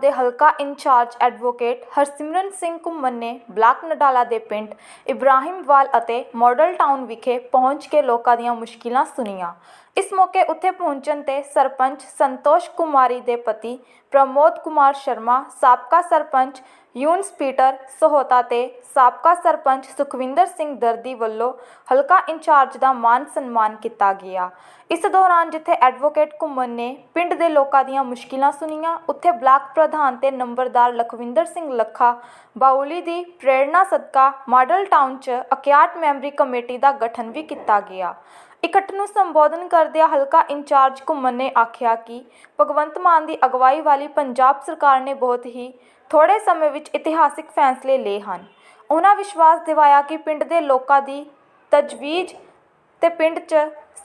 ਦੇ ਹਲਕਾ incharge advocate Harsimran Singh ਘੁੰਮਣ ਨੇ ਬਲਾਕ ਨਡਾਲਾ ਦੇ ਪਿੰਡ ਇਬਰਾਹਿਮਵਾਲ ਅਤੇ ਮਾਡਲ ਟਾਊਨ ਵਿਖੇ ਪਹੁੰਚ ਕੇ ਲੋਕਾਂ ਦੀਆਂ ਮੁਸ਼ਕਿਲਾਂ ਸੁਣੀਆਂ ਇਸ ਮੌਕੇ ਉੱਥੇ ਪਹੁੰਚਣ ਤੇ ਸਰਪੰਚ ਸੰਤੋਸ਼ ਕੁਮਾਰੀ ਦੇ ਪਤੀ ਪ੍ਰਮੋਦ ਕੁਮਾਰ ਸ਼ਰਮਾ ਸਾਬਕਾ ਸਰਪੰਚ ਯੂਨਸ ਪੀਟਰ ਸਹੋਤਾ ਤੇ ਸਾਬਕਾ ਸਰਪੰਚ ਸੁਖਵਿੰਦਰ ਸਿੰਘ ਦਰਦੀ ਵੱਲੋਂ ਹਲਕਾ ਇੰਚਾਰਜ ਦਾ ਮਾਨ ਸਨਮਾਨ ਕੀਤਾ ਗਿਆ। ਇਸ ਦੌਰਾਨ ਜਿੱਥੇ ਐਡਵੋਕੇਟ ਘੁੰਮਣ ਨੇ ਪਿੰਡ ਦੇ ਲੋਕਾਂ ਦੀਆਂ ਮੁਸ਼ਕਿਲਾਂ ਸੁਣੀਆਂ, ਉੱਥੇ ਬਲਾਕ ਪ੍ਰਧਾਨ ਤੇ ਨੰਬਰਦਾਰ ਲਖਵਿੰਦਰ ਸਿੰਘ ਲੱਖਾ, ਬਾਉਲੀ ਦੀ ਪ੍ਰੇਰਣਾ ਸਦਕਾ ਮਾਡਲ ਟਾਊਨ 'ਚ ਅਕਿਆਟ ਮੈਂਬਰੀ ਕਮੇਟੀ ਦਾ ਗਠਨ ਵੀ ਕੀਤਾ ਗਿਆ। ਇਕੱਠ ਨੂੰ ਸੰਬੋਧਨ ਕਰਦਿਆਂ ਹਲਕਾ ਇੰਚਾਰਜ ਘੁੰਮਣ ਨੇ ਆਖਿਆ ਕਿ ਭਗਵੰਤ ਮਾਨ ਦੀ ਅਗਵਾਈ ਵਾਲੀ ਪੰਜਾਬ ਸਰਕਾਰ ਨੇ ਬਹੁਤ ਹੀ ਥੋੜੇ ਸਮੇਂ ਵਿੱਚ ਇਤਿਹਾਸਿਕ ਫੈਸਲੇ ਲਏ ਹਨ। ਉਹਨਾਂ ਵਿਸ਼ਵਾਸ ਦਿਵਾਇਆ ਕਿ ਪਿੰਡ ਦੇ ਲੋਕਾਂ ਦੀ ਤਜਵੀਜ਼ ਅਤੇ ਪਿੰਡ 'ਚ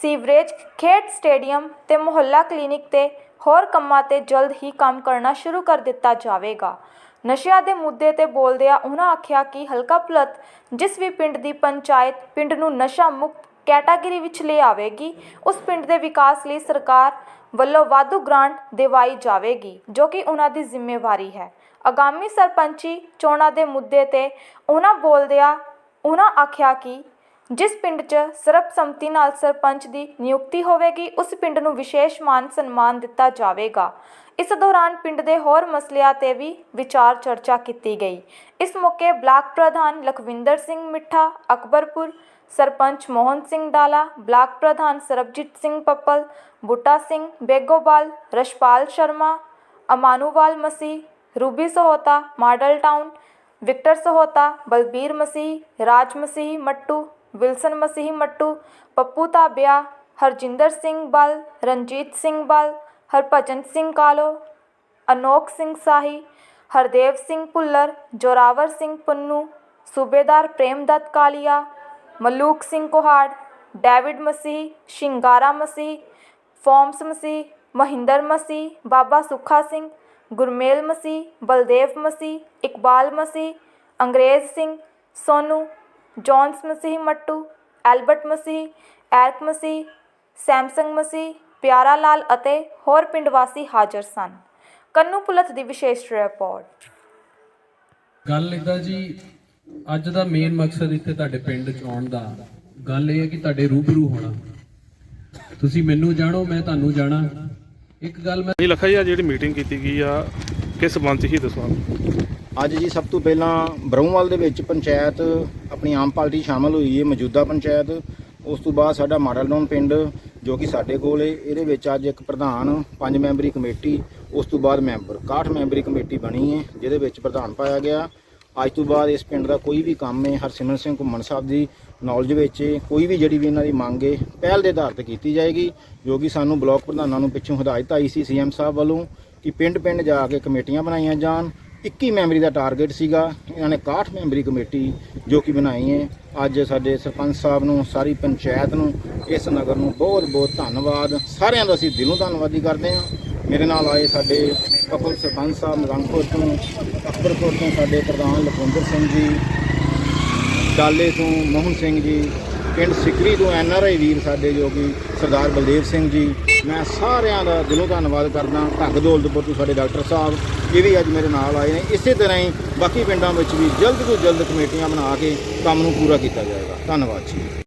ਸੀਵਰੇਜ, ਖੇਡ ਸਟੇਡੀਅਮ ਅਤੇ ਮੁਹੱਲਾ ਕਲੀਨਿਕ ਤੇ ਹੋਰ ਕੰਮਾਂ ਤੇ ਜਲਦ ਹੀ ਕੰਮ ਕਰਨਾ ਸ਼ੁਰੂ ਕਰ ਦਿੱਤਾ ਜਾਵੇਗਾ। ਨਸ਼ਿਆਂ ਦੇ ਮੁੱਦੇ ਤੇ ਬੋਲਦਿਆਂ ਉਹਨਾਂ ਆਖਿਆ ਕਿ ਹਲਕਾ ਭੁਲੱਥ ਜਿਸ ਵੀ ਪਿੰਡ ਦੀ ਪੰਚਾਇਤ, ਪਿੰਡ ਨੂੰ ਨਸ਼ਾ ਮੁਕਤ ਕੈਟਾਗਰੀ ਵਿੱਚ ਲੈ ਆਵੇਗੀ। ਉਸ ਪਿੰਡ ਦੇ ਵਿਕਾਸ ਲਈ ਸਰਕਾਰ ਵੱਲੋਂ ਵਾਧੂ ਗ੍ਰਾਂਟ ਦਿਵਾਈ ਜਾਵੇਗੀ, ਜੋ ਕਿ ਉਹਨਾਂ ਦੀ ਜ਼ਿੰਮੇਵਾਰੀ ਹੈ। ਆਗਾਮੀ ਸਰਪੰਚੀ ਚੋਣਾਂ ਦੇ ਮੁੱਦੇ ਤੇ ਉਹਨਾਂ ਬੋਲਦਿਆਂ ਉਹਨਾਂ ਆਖਿਆ ਕਿ ਜਿਸ ਪਿੰਡ 'ਚ ਸਰਬਸੰਮਤੀ ਨਾਲ ਸਰਪੰਚ ਦੀ ਨਿਯੁਕਤੀ ਹੋਵੇਗੀ, ਉਸ ਪਿੰਡ ਨੂੰ ਵਿਸ਼ੇਸ਼ ਮਾਨ ਸਨਮਾਨ ਦਿੱਤਾ ਜਾਵੇਗਾ। ਇਸ ਦੌਰਾਨ ਪਿੰਡ ਦੇ ਹੋਰ ਮਸਲਿਆਂ ਤੇ ਵੀ ਵਿਚਾਰ ਚਰਚਾ ਕੀਤੀ ਗਈ। ਇਸ ਮੌਕੇ ਬਲਾਕ ਪ੍ਰਧਾਨ ਲਖਵਿੰਦਰ ਸਿੰਘ ਮਿੱਠਾ, ਅਕਬਰਪੁਰ ਸਰਪੰਚ ਮੋਹਨ ਸਿੰਘ ਡਾਲਾ ਬਲਾਕ ਪ੍ਰਧਾਨ Sarabjit Singh Pappal Butta Singh Begowal Rashpal Sharma Amanuwal Masih Ruby Sahota model town Victor Sahota Balbir Masih Raj Masih Mattu Wilson Masih Mattu Pappu Tabiya Harjinder Singh Bal Ranjit Singh ਬਲ ਹਰਭਜਨ ਸਿੰਘ ਕਾਲੋ ਅਨੋਖ ਸਿੰਘ ਸਾਹੀ Hardev Singh Bhullar Zorawar Singh Punnu Subedar Premdatt Kalia Malook Singh Kohar, David Masih, Shingara Masih, Thomas Masih, Mahinder Masih, Baba Sukha Singh, Gurmel Masih, Baldev Masih, Iqbal Masih, Angrez Singh, Sonu, Johns Masih Mattu, Albert Masih, Eric Masih, Samsung Masih, Piara Lal ਅਤੇ ਹੋਰ ਪਿੰਡ ਵਾਸੀ ਹਾਜ਼ਰ ਸਨ। ਕੰਨੂ ਪੁਲਤ ਦੀ ਵਿਸ਼ੇਸ਼ report. ਗੱਲ ਇਦਾਂ ਜੀ ਅੱਜ ਦਾ ਮੇਨ ਮਕਸਦ ਇੱਥੇ ਤੁਹਾਡੇ ਪਿੰਡ ਚ ਆਉਣ ਦਾ ਗੱਲ ਇਹ ਹੈ ਕਿ ਤੁਹਾਡੇ ਰੂਬਰੂ ਹੋਣਾ। ਤੁਸੀਂ ਮੈਨੂੰ ਜਾਣੋ ਮੈਂ ਤੁਹਾਨੂੰ ਜਾਣਾ। ਇੱਕ ਗੱਲ ਮੈਂ ਜੀ ਲੱਖਾ ਜੀ ਅੱਜ ਜਿਹੜੀ ਮੀਟਿੰਗ ਕੀਤੀ ਗਈ ਆ ਕਿਸ ਸੰਬੰਧ ਹੀ ਦੱਸੋ ਅੱਜ ਜੀ ਸਭ ਤੋਂ ਪਹਿਲਾਂ ਬਰੂਮਵਾਲ ਦੇ ਵਿੱਚ ਪੰਚਾਇਤ ਆਪਣੀ ਆਮ ਪਾਰਟੀ ਸ਼ਾਮਲ ਹੋਈ ਹੈ ਮੌਜੂਦਾ ਪੰਚਾਇਤ। ਉਸ ਤੋਂ ਬਾਅਦ ਸਾਡਾ ਮਾਡਲ ਟਾਊਨ ਪਿੰਡ ਜੋ ਕਿ ਸਾਡੇ ਕੋਲ ਹੈ ਇਹਦੇ ਵਿੱਚ ਅੱਜ ਇੱਕ ਪ੍ਰਧਾਨ ਪੰਜ ਮੈਂਬਰੀ ਕਮੇਟੀ ਉਸ ਤੋਂ ਬਾਅਦ ਮੈਂਬਰ 61 ਮੈਂਬਰੀ ਕਮੇਟੀ ਬਣੀ ਹੈ ਜਿਹਦੇ ਵਿੱਚ ਪ੍ਰਧਾਨ ਪਾਇਆ ਗਿਆ। ਅੱਜ ਤੋਂ ਬਾਅਦ ਇਸ ਪਿੰਡ ਦਾ ਕੋਈ ਵੀ ਕੰਮ ਹੈ, ਹਰਸਿਮਰਨ ਸਿੰਘ ਘੁੰਮਣ ਸਾਹਿਬ ਦੀ ਨੌਲੇਜ ਵਿੱਚ ਕੋਈ ਵੀ ਜਿਹੜੀ ਵੀ ਇਹਨਾਂ ਦੀ ਮੰਗ ਹੈ, ਪਹਿਲ ਦੇ ਆਧਾਰ ਤੇ ਕੀਤੀ ਜਾਏਗੀ, ਜੋ ਕਿ ਸਾਨੂੰ ਬਲਾਕ ਪ੍ਰਧਾਨਾਂ ਨੂੰ ਪਿੱਛੋਂ ਹਦਾਇਤ ਆਈ ਸੀ ਸੀਐਮ ਸਾਹਿਬ ਵੱਲੋਂ ਕਿ ਪਿੰਡ ਪਿੰਡ ਜਾ ਕੇ ਕਮੇਟੀਆਂ ਬਣਾਈਆਂ ਜਾਣ। 21 ਮੈਂਬਰੀ ਦਾ ਟਾਰਗੇਟ ਸੀਗਾ, ਇਹਨਾਂ ਨੇ 61 ਮੈਂਬਰੀ ਕਮੇਟੀ ਜੋ ਕਿ ਬਣਾਈ ਹੈ। ਅੱਜ ਸਾਡੇ ਸਰਪੰਚ ਸਾਹਿਬ ਨੂੰ, ਸਾਰੀ ਪੰਚਾਇਤ ਨੂੰ, ਇਸ ਨਗਰ ਨੂੰ ਬਹੁਤ ਬਹੁਤ ਧੰਨਵਾਦ। ਸਾਰਿਆਂ ਦਾ ਅਸੀਂ ਦਿਲੋਂ ਧੰਨਵਾਦੀ ਕਰਦੇ ਹਾਂ। ਮੇਰੇ ਨਾਲ ਆਏ ਸਾਡੇ ਕਪਲ ਸਰਪੰਚ ਸਾਹਿਬ ਨਰੰਗਪੁਰ ਤੋਂ, ਅਕਬਰਪੁਰ ਤੋਂ ਸਾਡੇ ਪ੍ਰਧਾਨ ਲਖਵਿੰਦਰ ਸਿੰਘ ਜੀ, ਡਾਲੇ ਤੋਂ ਮੋਹਨ ਸਿੰਘ ਜੀ, ਪਿੰਡ ਸਿਕਰੀ ਤੋਂ ਐਨ ਆਰ ਆਈ ਵੀਰ ਸਾਡੇ ਜੋ ਕਿ ਸਰਦਾਰ ਬਲਦੇਵ ਸਿੰਘ ਜੀ। ਮੈਂ ਸਾਰਿਆਂ ਦਾ ਦਿਲੋਂ ਧੰਨਵਾਦ ਕਰਦਾ, ਢੱਗ ਦੌਲਤਪੁਰ ਤੋਂ ਸਾਡੇ ਡਾਕਟਰ ਸਾਹਿਬ, ਇਹ ਵੀ ਅੱਜ ਮੇਰੇ ਨਾਲ ਆਏ ਨੇ। ਇਸੇ ਤਰ੍ਹਾਂ ਹੀ ਬਾਕੀ ਪਿੰਡਾਂ ਵਿੱਚ ਵੀ ਜਲਦ ਤੋਂ ਜਲਦ ਕਮੇਟੀਆਂ ਬਣਾ ਕੇ ਕੰਮ ਨੂੰ ਪੂਰਾ ਕੀਤਾ ਜਾਏਗਾ। ਧੰਨਵਾਦ ਜੀ।